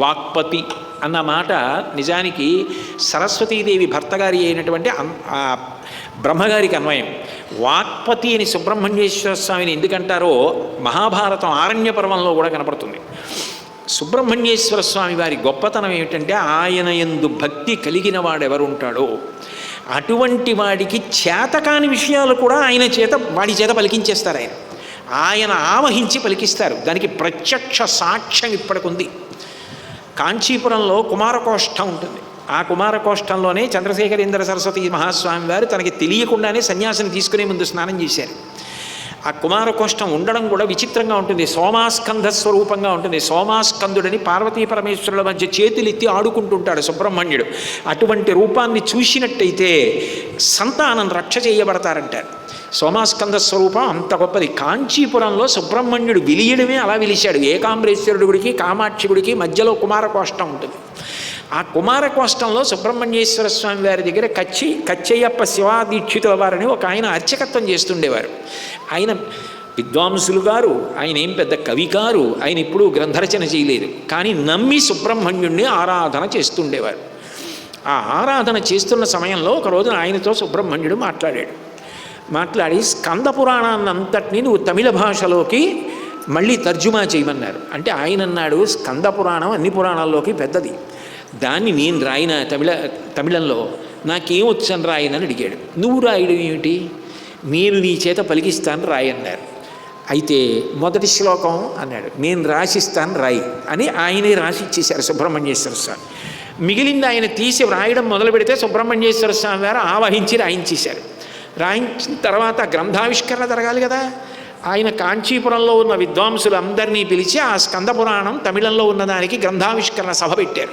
వాక్పతి అన్న మాట నిజానికి సరస్వతీదేవి భర్తగారి అయినటువంటి బ్రహ్మగారికి అన్వయం. వాక్పతి అని సుబ్రహ్మణ్యేశ్వర స్వామిని ఎందుకంటారో మహాభారతం ఆరణ్య పర్వంలో కూడా కనపడుతుంది. సుబ్రహ్మణ్యేశ్వర స్వామి వారి గొప్పతనం ఏమిటంటే ఆయన ఎందు భక్తి కలిగిన వాడెవరుంటాడో అటువంటి వాడికి చేతకాని విషయాలు కూడా ఆయన చేత వాడి చేత పలికించేస్తారు ఆయన. ఆయన ఆవహించి పలికిస్తారు. దానికి ప్రత్యక్ష సాక్ష్యం ఇప్పటికుంది. కాంచీపురంలో కుమారకోష్టం ఉంటుంది. ఆ కుమారకోష్టంలోనే చంద్రశేఖరేంద్ర సరస్వతి మహాస్వామి వారు తనకి తెలియకుండానే సన్యాసిని తీసుకునే ముందు స్నానం చేశారు. ఆ కుమారకోష్టం ఉండడం కూడా విచిత్రంగా ఉంటుంది. సోమాస్కంధ స్వరూపంగా ఉంటుంది. సోమాస్కందుడని పార్వతీ పరమేశ్వరుల మధ్య చేతులెత్తి ఆడుకుంటుంటాడు సుబ్రహ్మణ్యుడు. అటువంటి రూపాన్ని చూసినట్టయితే సంతానం రక్ష చేయబడతారంటారు. సోమాస్కంద స్వరూపం అంత గొప్పది. కాంచీపురంలో సుబ్రహ్మణ్యుడు విలియడమే అలా విలిచాడు. ఏకాంబరేశ్వరుడి గుడికి కామాక్షి గుడికి మధ్యలో కుమారకోష్టం ఉంటుంది. ఆ కుమారకోష్టంలో సుబ్రహ్మణ్యేశ్వర స్వామి వారి దగ్గర కచ్చి కచ్చయ్యప్ప శివాదీక్షితుల వారని ఒక ఆయన అర్చకత్వం చేస్తుండేవారు. ఆయన విద్వాంసులు గారు ఆయన ఏం పెద్ద కవి గారు ఆయన ఇప్పుడు గ్రంథరచన చేయలేదు. కానీ నమ్మి సుబ్రహ్మణ్యుణ్ణి ఆరాధన చేస్తుండేవారు. ఆ ఆరాధన చేస్తున్న సమయంలో ఒక రోజున ఆయనతో సుబ్రహ్మణ్యుడు మాట్లాడాడు. మాట్లాడి స్కంద పురాణాన్ని అంతటినీ నువ్వు తమిళ భాషలోకి మళ్ళీ తర్జుమా చేయమన్నారు. అంటే ఆయన అన్నాడు స్కంద పురాణం అన్ని పురాణాల్లోకి పెద్దది. దాన్ని నేను రాయిన తమిళ తమిళంలో నాకేం వచ్చని రాయనని అడిగాడు. నువ్వు రాయడం ఏమిటి? నేను నీ చేత పలికిస్తాను రాయన్నారు. అయితే మొదటి శ్లోకం అన్నాడు నేను రాసిస్తాను రాయి అని ఆయనే రాసి ఇచ్చేశారు సుబ్రహ్మణ్యేశ్వర స్వామి. మిగిలింది ఆయన తీసి వ్రాయడం మొదలు పెడితే సుబ్రహ్మణ్యేశ్వర స్వామి వారు ఆవహించి రాయించేశారు. రాయించిన తర్వాత గ్రంథావిష్కరణ జరగాలి కదా. ఆయన కాంచీపురంలో ఉన్న విద్వాంసులు అందరినీ పిలిచి ఆ స్కంద పురాణం తమిళంలో ఉన్నదానికి గ్రంథావిష్కరణ సభ పెట్టారు.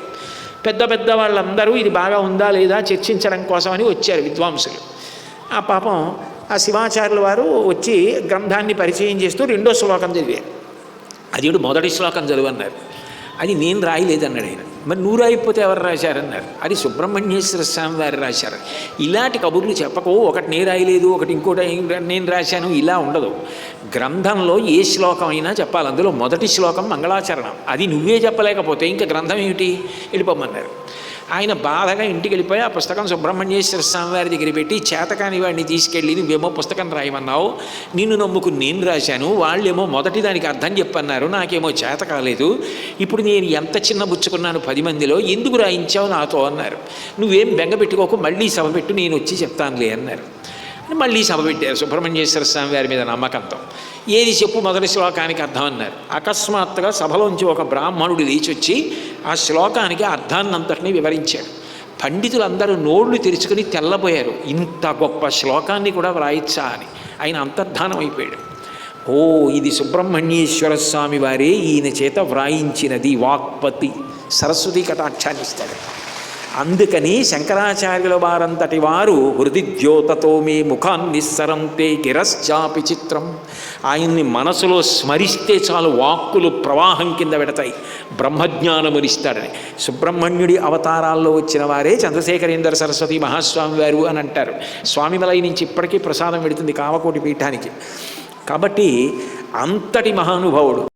పెద్ద పెద్ద వాళ్ళందరూ ఇది బాగా ఉందా లేదా చర్చించడం కోసమని వచ్చారు విద్వాంసులు. ఆ పాపం ఆ శివాచార్యుల వారు వచ్చి గ్రంథాన్ని పరిచయం చేస్తూ రెండో శ్లోకం చదివారు. అది మొదటి శ్లోకం చదివన్నారు. అది నేను రాయలేదన్నాడు ఆయన. మరి నూరు అయిపోతే ఎవరు రాశారన్నారు అది సుబ్రహ్మణ్యేశ్వర స్వామి వారు రాశారు. ఇలాంటి కబుర్లు చెప్పకు ఒకటి నేను రాయలేదు ఒకటి ఇంకోటి నేను రాశాను ఇలా ఉండదు. గ్రంథంలో ఏ శ్లోకం అయినా చెప్పాలి అందులో మొదటి శ్లోకం మంగళాచరణం. అది నువ్వే చెప్పలేకపోతే ఇంకా గ్రంథం ఏమిటి? వెళ్ళిపోమన్నారు. ఆయన బాధగా ఇంటికి వెళ్ళిపోయి ఆ పుస్తకం సుబ్రహ్మణ్యేశ్వర స్వామి వారి దగ్గర పెట్టి చేతకాని వాడిని తీసుకెళ్ళి నువ్వేమో పుస్తకం రాయమన్నావు నిన్ను నమ్ముకుని నేను రాశాను వాళ్ళేమో మొదటి దానికి అర్థం చెప్పన్నారు నాకేమో చేత కాలేదు ఇప్పుడు నేను ఎంత చిన్న బుచ్చుకున్నాను పది మందిలో ఎందుకు రాయించావు నాతో అన్నారు. నువ్వేం బెంగ పెట్టుకోకు మళ్ళీ సభ పెట్టు నేను వచ్చి చెప్తానులే అన్నారు. మళ్ళీ సభ పెట్టారు సుబ్రహ్మణ్యేశ్వర స్వామి వారి మీద నమ్మకంతో. ఏది చెప్పు మొదటి శ్లోకానికి అర్థం అన్నారు. అకస్మాత్తుగా సభలోంచి ఒక బ్రాహ్మణుడు లేచొచ్చి వచ్చి ఆ శ్లోకానికి అర్థాన్నంతటినీ వివరించాడు. పండితులందరూ నోళ్ళు తెరుచుకుని తెల్లబోయారు. ఇంత గొప్ప శ్లోకాన్ని కూడా వ్రాయిచ్చా అని. ఆయన అంతర్ధానం అయిపోయాడు. ఓ ఇది సుబ్రహ్మణ్యేశ్వర స్వామి వారే ఈయన చేత వ్రాయించినది వాక్పతి. సరస్వతి కటాక్షాన్ని ఇస్తాడు. అందుకని శంకరాచార్యుల వారంతటి వారు హృదిద్యోతతో మీ ముఖాన్ని సరంతే గిరశ్చాపి చిత్రం. ఆయన్ని మనసులో స్మరిస్తే చాలు వాక్కులు ప్రవాహం కింద పెడతాయి. బ్రహ్మజ్ఞానమునిస్తాడని సుబ్రహ్మణ్యుడి అవతారాల్లో వచ్చిన వారే చంద్రశేఖరేంద్ర సరస్వతి మహాస్వామి వారు అని అంటారు. స్వామిమలై నుంచి ఇప్పటికీ ప్రసాదం పెడుతుంది కామకోటి పీఠానికి. కాబట్టి అంతటి మహానుభావుడు